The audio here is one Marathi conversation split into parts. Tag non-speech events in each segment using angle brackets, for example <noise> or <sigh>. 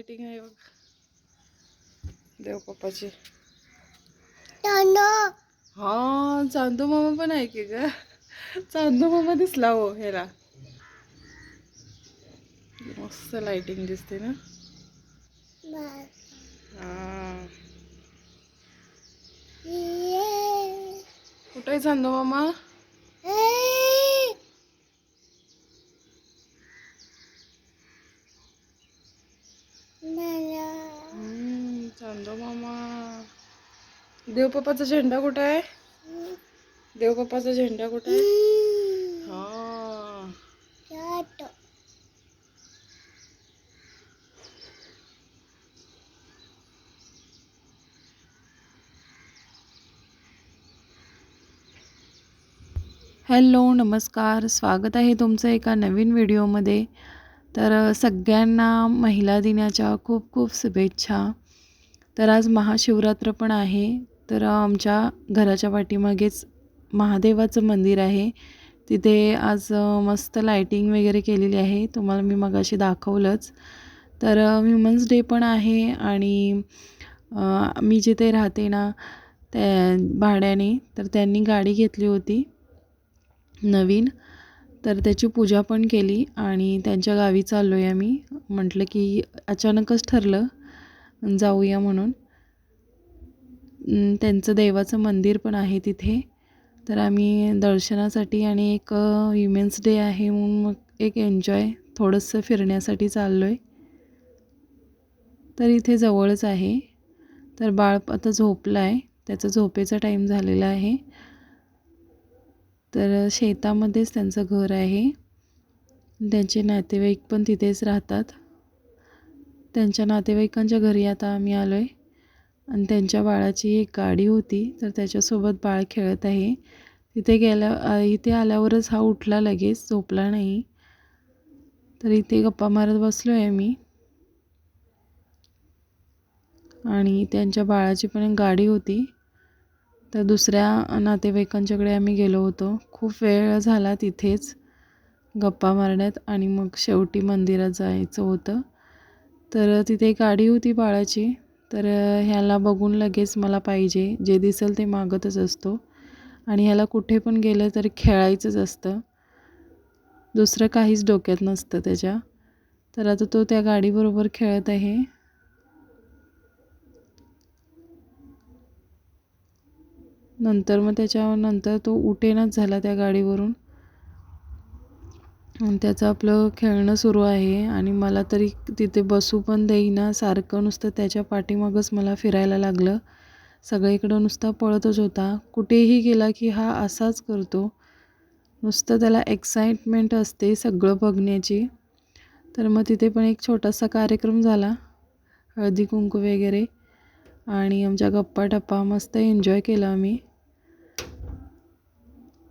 लाइटिंग आहे बघ. देव पप्पाची. हा चांदू मामा पण आहे की ग. चांदू मामा दिसला हो ह्याला. मस्त लाइटिंग दिसते ना. हा. कुठे चांदू मामा? चांदू मामा. देवपप्पाचा झेंडा कुठं आहे? देवपप्पाचा झेंडा कुठं आहे? हा हॅलो नमस्कार. स्वागत आहे तुमचं एका नवीन व्हिडिओमध्ये. तर सगळ्यांना महिला दिनाच्या खूप खूप शुभेच्छा. तर आज महाशिवरात्र पण आहे. तर आमच्या घराच्या पाठीमागेच महादेवाचं मंदिर आहे. तिथे आज मस्त लायटिंग वगैरे केलेली आहे. तुम्हाला मी मगाशी दाखवलंच. तर ह्युमन्स डे पण आहे आणि मी जिथे राहते ना त्या भाड्याने तर त्यांनी गाडी घेतली होती नवीन. तर त्याची पूजा पण केली आणि त्यांच्या गावी चाललो आहे आम्ही. म्हटलं की अचानकच ठरलं जाऊया म्हणून. त्यांचं देवाचं मंदिर पण आहे तिथे. तर आम्ही दर्शनासाठी आणि एक विमेन्स डे आहे म्हणून मग एक एन्जॉय थोडंसं फिरण्यासाठी चाललो आहे तर इथे जवळच आहे. तर बाळ आता झोपलं आहे त्याचा झोपेचा टाईम झालेला आहे. तर शेतामध्येच त्यांचं घर आहे. त्यांचे नातेवाईक पण तिथेच राहतात. त्यांच्या नातेवाईकांच्या घरी आता आम्ही आलो आहे आणि त्यांच्या बाळाची एक गाडी होती तर त्याच्यासोबत बाळ खेळत आहे. तिथे गेल्या इथे आल्यावरच हा उठला लगेच झोपला नाही. तर इथे गप्पा मारत बसलो आहे मी आणि त्यांच्या बाळाची पण एक गाडी होती. तर दुसऱ्या नातेवाईकांच्याकडे आम्ही गेलो होतो. खूप वेळ झाला तिथेच गप्पा मारण्यात आणि मग शेवटी मंदिरात जायचं होतं. तर तिथे गाडी होती बाळाची. तर ह्याला बघून लगेच मला पाहिजे. जे दिसेल ते मागतच असतो. आणि ह्याला कुठे पण गेलं तरी खेळायचंच असतं. दुसरं काहीच डोक्यात नसतं त्याच्या. तर आता तो त्या गाडीबरोबर खेळत आहे. नंतर मग त्याच्यानंतर तो उठेनाच झाला त्या गाडीवरून. त्याचं आपलं खेळणं सुरू आहे आणि मला तरी तिथे बसू पण देईना. सारखं नुसतं त्याच्या पाठीमागच मला फिरायला लागलं. सगळीकडं नुसता पळतच होता. कुठेही गेला की हा असाच करतो. नुसतं त्याला एक्साइटमेंट असते सगळं बघण्याची. तर मग तिथे पण एक छोटासा कार्यक्रम झाला. हळदी कुंकू वगैरे. आणि आमच्या गप्पा टप्पा मस्त एन्जॉय केला आम्ही.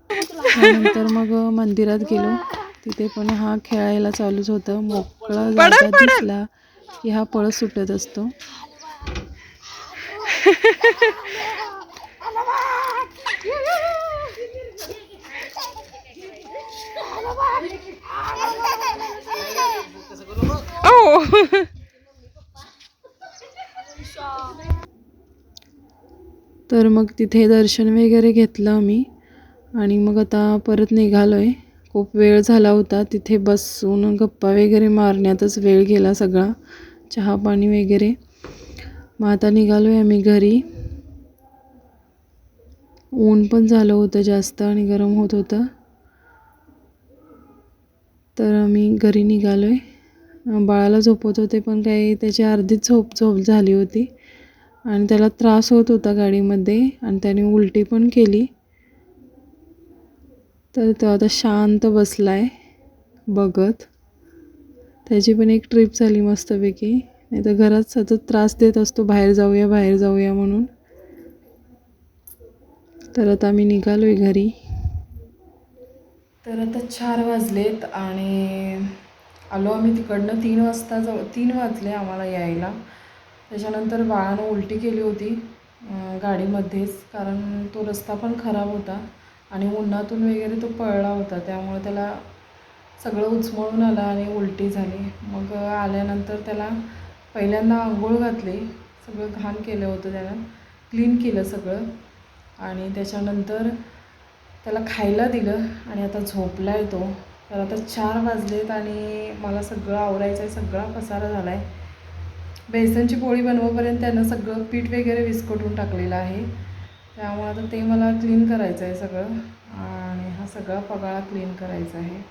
<laughs> त्यानंतर मग मंदिरात गेलो. तिथे पण हा खेळायला चालूच होतं. मोकळा जागा दिसला की हा पळत सुटत असतो. तर मग तिथे दर्शन वगैरे घेतलं आम्ही. आणि मग आता परत निघालो आहे खूप वेळ झाला होता. तिथे बसून गप्पा वगैरे मारण्यातच वेळ गेला सगळा. चहा पाणी वगैरे. मग आता निघालो आहे आम्ही घरी. ऊन पण झालं होतं जास्त आणि गरम होत होतं. तर आम्ही घरी निघालो आहे बाळाला झोपवत होते पण काही त्याची अर्धीच झोप झोप झाली होती. आणि त्याला त्रास होत होता गाडीमध्ये आणि त्याने उलटी पण केली. तर तो आता शांत बसला आहे बघत. त्याची पण एक ट्रिप झाली मस्तपैकी. नाही तर घरात सतत त्रास देत असतो बाहेर जाऊया बाहेर जाऊया म्हणून. तर आता आम्ही निघालो आहे घरी. तर आता चार वाजलेत आणि आलो आम्ही तिकडनं तीन वाजता जवळ तीन वाजले आम्हाला यायला. त्याच्यानंतर बाळानं उलटी केली होती गाडीमध्येच कारण तो रस्ता पण खराब होता. आणि उन्हातून वगैरे तो पळला होता त्यामुळे त्याला सगळं उचमळून आलं आणि उलटी झाली. मग आल्यानंतर त्याला पहिल्यांदा आंघोळ घातली सगळं घाण केलं होतं त्यानं क्लीन केलं सगळं. आणि त्याच्यानंतर त्याला खायला दिलं आणि आता झोपला आहे तो. तर आता चार वाजलेत आणि मला सगळं आवरायचं आहे सगळा पसारा झाला आहे बेसनची पोळी बनवापर्यंत त्यानं सगळं पीठ वगैरे विस्कटून टाकलेलं आहे. त्यामुळे आता ते मला क्लीन करायचं आहे सगळं. आणि हा सगळा पगाळा क्लीन करायचा आहे.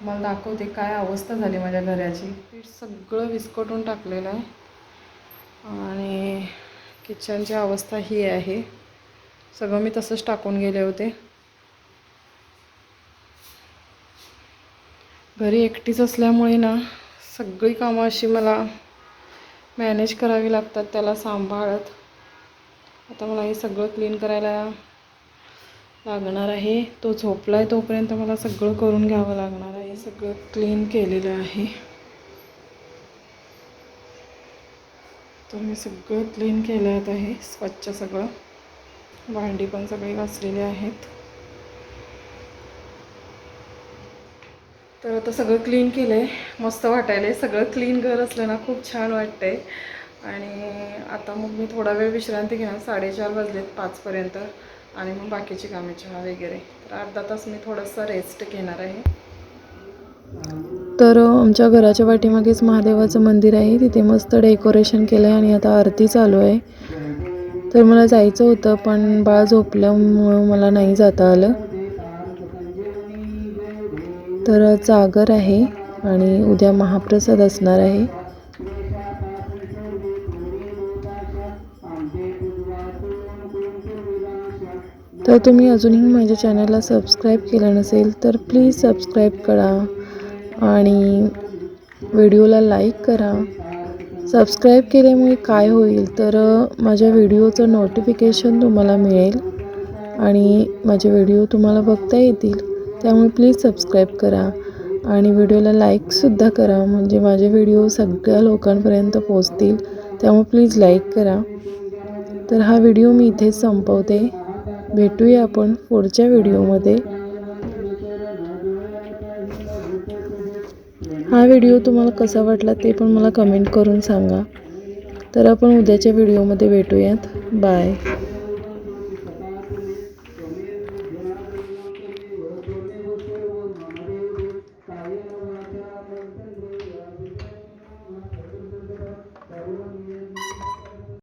मला दाखवते काय अवस्था झाली माझ्या घराची. पीठ सगळं विस्कटून टाकलेलं आहे. आणि किचनची अवस्था ही आहे. सगळं मी तसंच टाकून गेले होते. घरी एकटीच असल्यामुळे ना सगळी कामं अशी मला मॅनेज करावी लागतात त्याला सांभाळत. आता मला हे सगळं क्लीन करायला लागणार आहे. तो झोपला आहे तोपर्यंत मला सगळं करून घ्यावं लागणार आहे. सगळं क्लीन केलेलं आहे. तर मी सगळं क्लीन केलं आहे. स्वच्छ सगळं. भांडी पण सगळी घासलेली आहेत. तर आता सगळं क्लीन केलं आहे मस्त वाटायला आहे सगळं क्लीन घर असलं ना खूप छान वाटतंय. आणि आता मग मी थोडा वेळ विश्रांती घेणार. साडेचार वाजलेत पाचपर्यंत आणि मग बाकीची कामे चहा वगैरे. तर अर्धा तास मी थोडंसं रेस्ट घेणार आहे. तर आमच्या घराच्या पाठीमागेच महादेवाचं मंदिर आहे. तिथे मस्त डेकोरेशन केलं आहे आणि आता आरती चालू आहे. तर मला जायचं होतं पण बाळ झोपल्यामुळं मला नाही जाता आलं. तर जागर आहे आणि उद्या महाप्रसाद असणार आहे. तर तुम्ही अजूनही माझ्या चॅनलला सबस्क्राईब केलं नसेल तर प्लीज सबस्क्राईब करा आणि व्हिडिओला लाईक करा. सबस्क्राईब केल्यामुळे काय होईल तर माझ्या व्हिडिओचं नोटिफिकेशन तुम्हाला मिळेल आणि माझे व्हिडिओ तुम्हाला बघता येतील. त्यामुळे प्लीज सबस्क्राईब करा आणि व्हिडिओला लाईकसुद्धा करा. म्हणजे माझे व्हिडिओ सगळ्या लोकांपर्यंत पोचतील त्यामुळे प्लीज लाईक करा. तर हा व्हिडिओ मी इथेच संपवते. भेटूया आपण पुढच्या व्हिडिओमध्ये. हा व्हिडिओ तुम्हाला कसा वाटला ते पण मला कमेंट करून सांगा. तर आपण उद्याच्या व्हिडिओमध्ये भेटूयात. बाय.